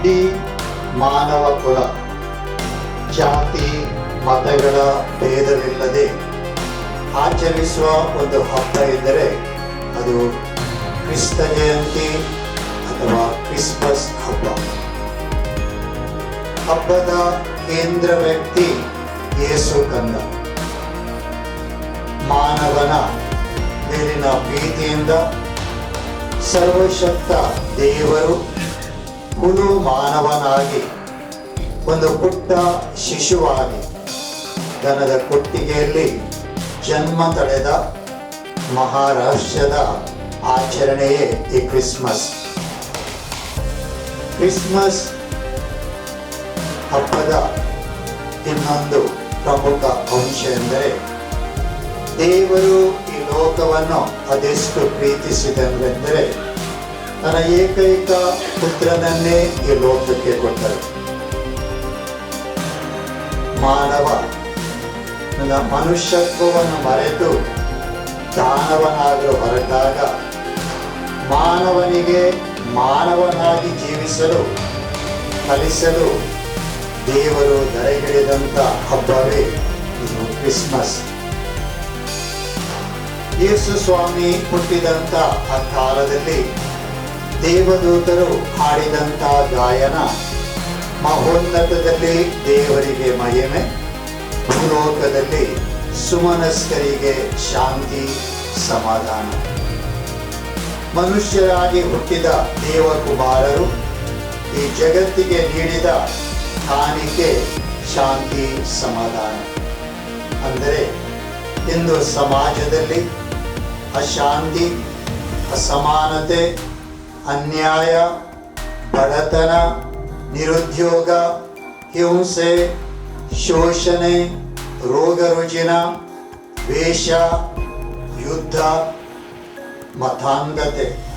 ಇಡೀ ಮಾನವ ಕುಲ ಜಾತಿ, ಮತಗಳ ಭೇದವಿಲ್ಲದೆ ಆಚರಿಸುವ ಒಂದು ಹಬ್ಬ ಎಂದರೆ ಅದು ಕ್ರಿಸ್ತ ಜಯಂತಿ ಅಥವಾ ಕ್ರಿಸ್ಮಸ್ ಹಬ್ಬ. ಹಬ್ಬದ ಕೇಂದ್ರ ವ್ಯಕ್ತಿ ಯೇಸು ಕಂದ. ಮಾನವನ ಮೇಲಿನ ಪ್ರೀತಿಯಿಂದ ಸರ್ವಶಕ್ತ ದೇವರು ಹುಲು ಮಾನವನಾಗಿ, ಒಂದು ಪುಟ್ಟ ಶಿಶುವಾಗಿ, ದನದ ಕೊಟ್ಟಿಗೆಯಲ್ಲಿ ಜನ್ಮ ತಳೆದ ಮಹಾರಾಷ್ಟ್ರದ ಆಚರಣೆಯೇ ಈ ಕ್ರಿಸ್ಮಸ್. ಕ್ರಿಸ್ಮಸ್ ಹಬ್ಬದ ಇನ್ನೊಂದು ಪ್ರಮುಖ ಅಂಶ ಎಂದರೆ, ದೇವರು ಈ ಲೋಕವನ್ನು ಅದೆಷ್ಟು ಪ್ರೀತಿಸಿದನೆಂದರೆ ತನ್ನ ಏಕೈಕ ಪುತ್ರನನ್ನೇ ಈ ಲೋಕಕ್ಕೆ ಕೊಟ್ಟರು. ಮಾನವ, ನನ್ನ ಮನುಷ್ಯತ್ವವನ್ನು ಮರೆತು ದಾನವನಾಗಲು ಹೊರಟಾಗ ಮಾನವನಿಗೆ ಮಾನವನಾಗಿ ಜೀವಿಸಲು ಕಲಿಸಲು ದೇವರು ಧರೆಗಿಳಿದಂಥ ಹಬ್ಬವೇ ಇದು ಕ್ರಿಸ್ಮಸ್. ಯೇಸು ಸ್ವಾಮಿ ಹುಟ್ಟಿದಂಥ ಆ ಕಾಲದಲ್ಲಿ ದೇವದೂತರು ಹಾಡಿದಂಥ ಗಾಯನ ಮಹೋನ್ನತದಲ್ಲಿ ದೇವರಿಗೆ ಮಹಿಮೆ, ಭೂಲೋಕದಲ್ಲಿ ಸುಮನಸ್ಕರಿಗೆ ಶಾಂತಿ, ಸಮಾಧಾನ. ಮನುಷ್ಯರಾಗಿ ಹುಟ್ಟಿದ ದೇವಕುಮಾರರು ಈ ಜಗತ್ತಿಗೆ ನೀಡಿದ ಕಾಣಿಕೆ, ಶಾಂತಿ, ಸಮಾಧಾನ. ಅಂದರೆ ಇಂದು ಸಮಾಜದಲ್ಲಿ ಅಶಾಂತಿ, ಅಸಮಾನತೆ ಅನ್ಯಾಯ, ಬಡತನ, ನಿರುದ್ಯೋಗ, ಹಿಂಸೆ, ಶೋಷಣೆ, ರೋಗ ರುಜಿನ ವೇಷ ಯುದ್ಧ, ಮತಾಂಧತೆ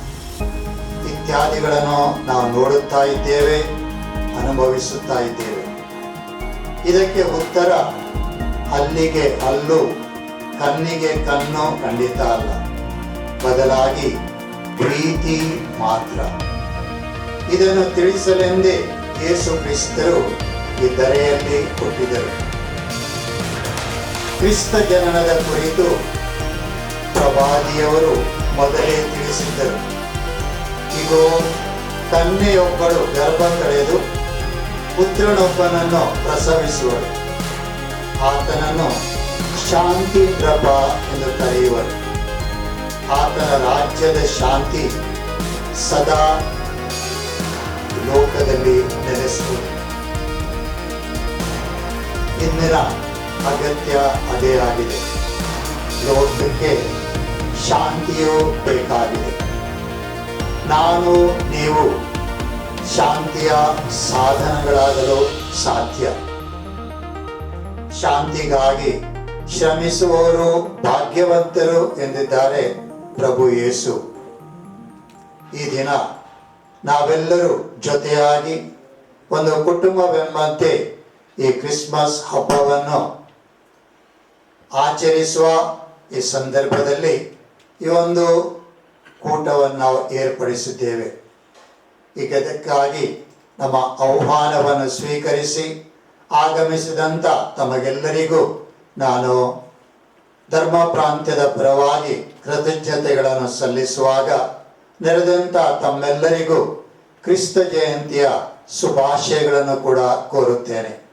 ಇತ್ಯಾದಿಗಳನ್ನು ನಾವು ನೋಡುತ್ತಾ ಇದ್ದೇವೆ, ಅನುಭವಿಸುತ್ತಾ ಇದ್ದೇವೆ. ಇದಕ್ಕೆ ಉತ್ತರ ಅಲ್ಲಿಗೆ ಅಲ್ಲೂ ಕಣ್ಣಿಗೆ ಕಣ್ಣು ಖಂಡಿತ ಅಲ್ಲ. ಬದಲಾಗಿ ಪ್ರೀತಿ ಮಾತ್ರ. ಇದನ್ನು ತಿಳಿಸಲೆಂದೇ ಯೇಸು ಕ್ರಿಸ್ತರು ಈ ಧರೆಯಲ್ಲಿ ಕೊಟ್ಟಿದ್ದರು. ಕ್ರಿಸ್ತ ಜನನದ ಕುರಿತು ಪ್ರವಾದಿಯವರು ಮೊದಲೇ ತಿಳಿಸಿದ್ದರು. ಇಗೋ ತನ್ನೆಯೊಬ್ಬಳು ಗರ್ಭ ಕಳೆದು ಪುತ್ರನೊಬ್ಬನನ್ನು ಪ್ರಸವಿಸುವಳು. ಆತನನ್ನು ಶಾಂತಿ ಪ್ರಭಾ ಎಂದು ಕರೆಯುವರು. ಆತನ ರಾಜ್ಯದ ಶಾಂತಿ ಸದಾ ಲೋಕದಲ್ಲಿ ನೆಲೆಸುವುದು ಇಂದಿನ ಅಗತ್ಯ ಅದೇ ಆಗಿದೆ. ಲೋಕಕ್ಕೆ ಶಾಂತಿಯು ಬೇಕಾಗಿದೆ. ನಾನು, ನೀವು ಶಾಂತಿಯ ಸಾಧನಗಳಾಗಲು ಸಾಧ್ಯ. ಶಾಂತಿಗಾಗಿ ಶ್ರಮಿಸುವವರು ಭಾಗ್ಯವಂತರು ಎಂದಿದ್ದಾರೆ ಪ್ರಭು ಯೇಸು. ಈ ದಿನ ನಾವೆಲ್ಲರೂ ಜೊತೆಯಾಗಿ ಒಂದು ಕುಟುಂಬವೆಂಬಂತೆ ಈ ಕ್ರಿಸ್ಮಸ್ ಹಬ್ಬವನ್ನು ಆಚರಿಸುವ ಈ ಸಂದರ್ಭದಲ್ಲಿ ಈ ಒಂದು ಕೂಟವನ್ನು ನಾವು ಏರ್ಪಡಿಸಿದ್ದೇವೆ. ಈಗ ಅದಕ್ಕಾಗಿ ನಮ್ಮ ಆಹ್ವಾನವನ್ನು ಸ್ವೀಕರಿಸಿ ಆಗಮಿಸಿದಂಥ ತಮಗೆಲ್ಲರಿಗೂ ನಾನು ಧರ್ಮ ಪ್ರಾಂತ್ಯದ ಪರವಾಗಿ ಕೃತಜ್ಞತೆಗಳನ್ನು ಸಲ್ಲಿಸುವಾಗ ನೆರೆದಂತ ತಮ್ಮೆಲ್ಲರಿಗೂ ಕ್ರಿಸ್ತ ಜಯಂತಿಯ ಶುಭಾಶಯಗಳನ್ನು ಕೂಡ ಕೋರುತ್ತೇನೆ.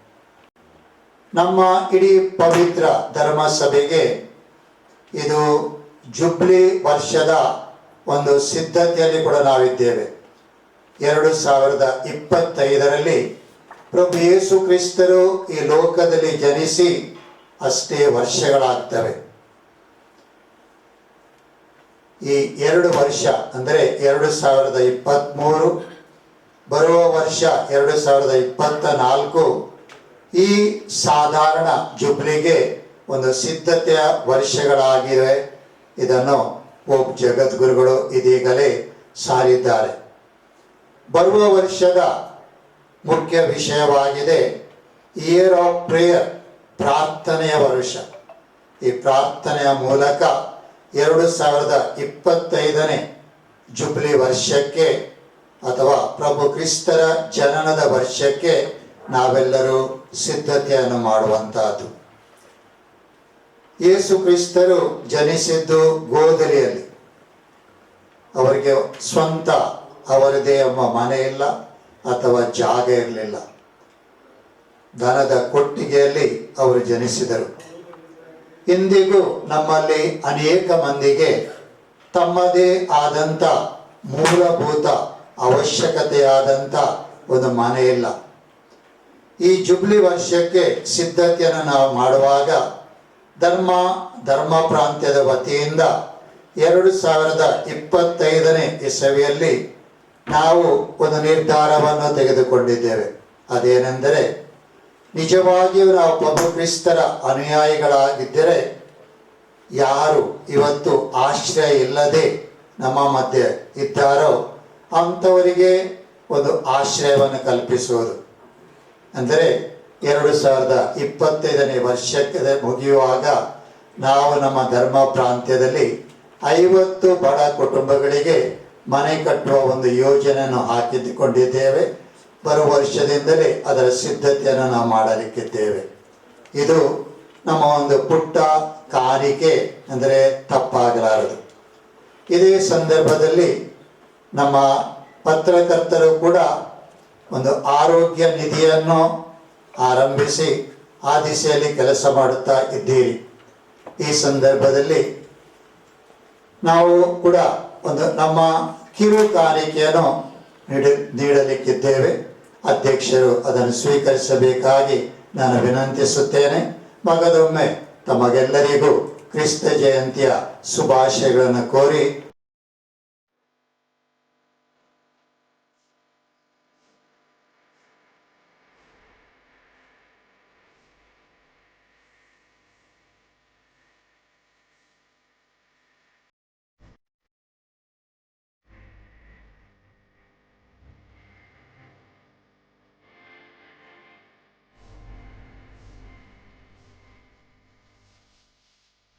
ನಮ್ಮ ಇಡೀ ಪವಿತ್ರ ಧರ್ಮ ಸಭೆಗೆ ಇದು ಜುಬ್ಲಿ ವರ್ಷದ ಒಂದು ಸಿದ್ಧತೆಯಲ್ಲಿ ಕೂಡ ನಾವಿದ್ದೇವೆ. ಎರಡು ಸಾವಿರದ ಇಪ್ಪತ್ತೈದರಲ್ಲಿ ಪ್ರಭು ಯೇಸು ಕ್ರಿಸ್ತರು ಈ ಲೋಕದಲ್ಲಿ ಜನಿಸಿ ಅಷ್ಟೇ ವರ್ಷಗಳಾಗ್ತವೆ. ಈ ಎರಡು ವರ್ಷ ಅಂದರೆ ಎರಡು ಸಾವಿರದ ಇಪ್ಪತ್ತ್ಮೂರು ಬರುವ ವರ್ಷ ಎರಡು ಸಾವಿರದ ಇಪ್ಪತ್ತ ನಾಲ್ಕು ಈ ಸಾಧಾರಣ ಜುಬ್ಲಿಗೆ ಒಂದು ಸಿದ್ಧತೆಯ ವರ್ಷಗಳಾಗಿವೆ. ಇದನ್ನು ಪೋಪ್ ಜಗದ್ಗುರುಗಳು ಇದೀಗಲೇ ಸಾರಿದ್ದಾರೆ. ಬರುವ ವರ್ಷದ ಮುಖ್ಯ ವಿಷಯವಾಗಿದೆ ಇಯರ್ ಆಫ್ ಪ್ರೇಯರ್ ಪ್ರಾರ್ಥನೆಯ ವರ್ಷ ಈ ಪ್ರಾರ್ಥನೆಯ ಮೂಲಕ ಎರಡು ಸಾವಿರದ ಇಪ್ಪತ್ತೈದನೇ ಜುಬ್ಲಿ ವರ್ಷಕ್ಕೆ ಅಥವಾ ಪ್ರಭು ಕ್ರಿಸ್ತರ ಜನನದ ವರ್ಷಕ್ಕೆ ನಾವೆಲ್ಲರೂ ಸಿದ್ಧತೆಯನ್ನು ಮಾಡುವಂತಹದ್ದು ಯೇಸು ಕ್ರಿಸ್ತರು ಜನಿಸಿದ್ದು ಗೋದಲಿಯಲ್ಲಿ. ಅವರಿಗೆ ಸ್ವಂತ ಅವರದೇ ಎಂಬ ಮನೆ ಇಲ್ಲ ಅಥವಾ ಜಾಗ ಇರಲಿಲ್ಲ. ದನದ ಕೊಟ್ಟಿಗೆಯಲ್ಲಿ ಅವರು ಜನಿಸಿದರು. ಇಂದಿಗೂ ನಮ್ಮಲ್ಲಿ ಅನೇಕ ಮಂದಿಗೆ ತಮ್ಮದೇ ಆದಂಥ ಮೂಲಭೂತ ಅವಶ್ಯಕತೆಯಾದಂಥ ಒಂದು ಮನೆ ಇಲ್ಲ. ಈ ಜುಬ್ಲಿ ವರ್ಷಕ್ಕೆ ಸಿದ್ಧತೆಯನ್ನು ನಾವು ಮಾಡುವಾಗ ಧರ್ಮ ಧರ್ಮ ಪ್ರಾಂತ್ಯದ ವತಿಯಿಂದ ಎರಡು ಸಾವಿರದ ಇಪ್ಪತ್ತೈದನೇ ಇಸವಿಯಲ್ಲಿ ನಾವು ಒಂದು ನಿರ್ಧಾರವನ್ನು ತೆಗೆದುಕೊಂಡಿದ್ದೇವೆ. ಅದೇನೆಂದರೆ ನಿಜವಾಗಿಯೂ ನಾವು ಪ್ರಭು ಕ್ರಿಸ್ತರ ಅನುಯಾಯಿಗಳಾಗಿದ್ದರೆ ಯಾರು ಇವತ್ತು ಆಶ್ರಯ ಇಲ್ಲದೆ ನಮ್ಮ ಮಧ್ಯೆ ಇದ್ದಾರೋ ಅಂಥವರಿಗೆ ಒಂದು ಆಶ್ರಯವನ್ನು ಕಲ್ಪಿಸುವುದು. ಅಂದರೆ ಎರಡು ಸಾವಿರದ ಇಪ್ಪತ್ತೈದನೇ ವರ್ಷಕ್ಕೆ ಮುಗಿಯುವಾಗ ನಾವು ನಮ್ಮ ಧರ್ಮ ಪ್ರಾಂತ್ಯದಲ್ಲಿ ಐವತ್ತು ಬಡ ಕುಟುಂಬಗಳಿಗೆ ಮನೆ ಕಟ್ಟುವ ಒಂದು ಯೋಜನೆಯನ್ನು ಹಾಕಿಕೊಂಡಿದ್ದೇವೆ. ಬರುವ ವರ್ಷದಿಂದಲೇ ಅದರ ಸಿದ್ಧತೆಯನ್ನು ನಾವು ಮಾಡಲಿಕ್ಕಿದ್ದೇವೆ. ಇದು ನಮ್ಮ ಒಂದು ಪುಟ್ಟ ಕಾರಿಕೆ ಅಂದರೆ ತಪ್ಪಾಗಲಾರದು. ಇದೇ ಸಂದರ್ಭದಲ್ಲಿ ನಮ್ಮ ಪತ್ರಕರ್ತರು ಕೂಡ ಒಂದು ಆರೋಗ್ಯ ನಿಧಿಯನ್ನು ಆರಂಭಿಸಿ ಆ ದಿಸೆಯಲ್ಲಿ ಕೆಲಸ ಮಾಡುತ್ತಾ ಇದ್ದೀರಿ. ಈ ಸಂದರ್ಭದಲ್ಲಿ ನಾವು ಕೂಡ ಒಂದು ನಮ್ಮ ಕಿರು ಕಾರಿಕೆಯನ್ನು ನೀಡ ನೀಡಲಿಕ್ಕಿದ್ದೇವೆ. ಅಧ್ಯಕ್ಷರು ಅದನ್ನು ಸ್ವೀಕರಿಸಬೇಕಾಗಿ ನಾನು ವಿನಂತಿಸುತ್ತೇನೆ. ಮಗದೊಮ್ಮೆ ತಮಗೆಲ್ಲರಿಗೂ ಕ್ರಿಸ್ತ ಜಯಂತಿಯ ಶುಭಾಶಯಗಳನ್ನು ಕೋರಿ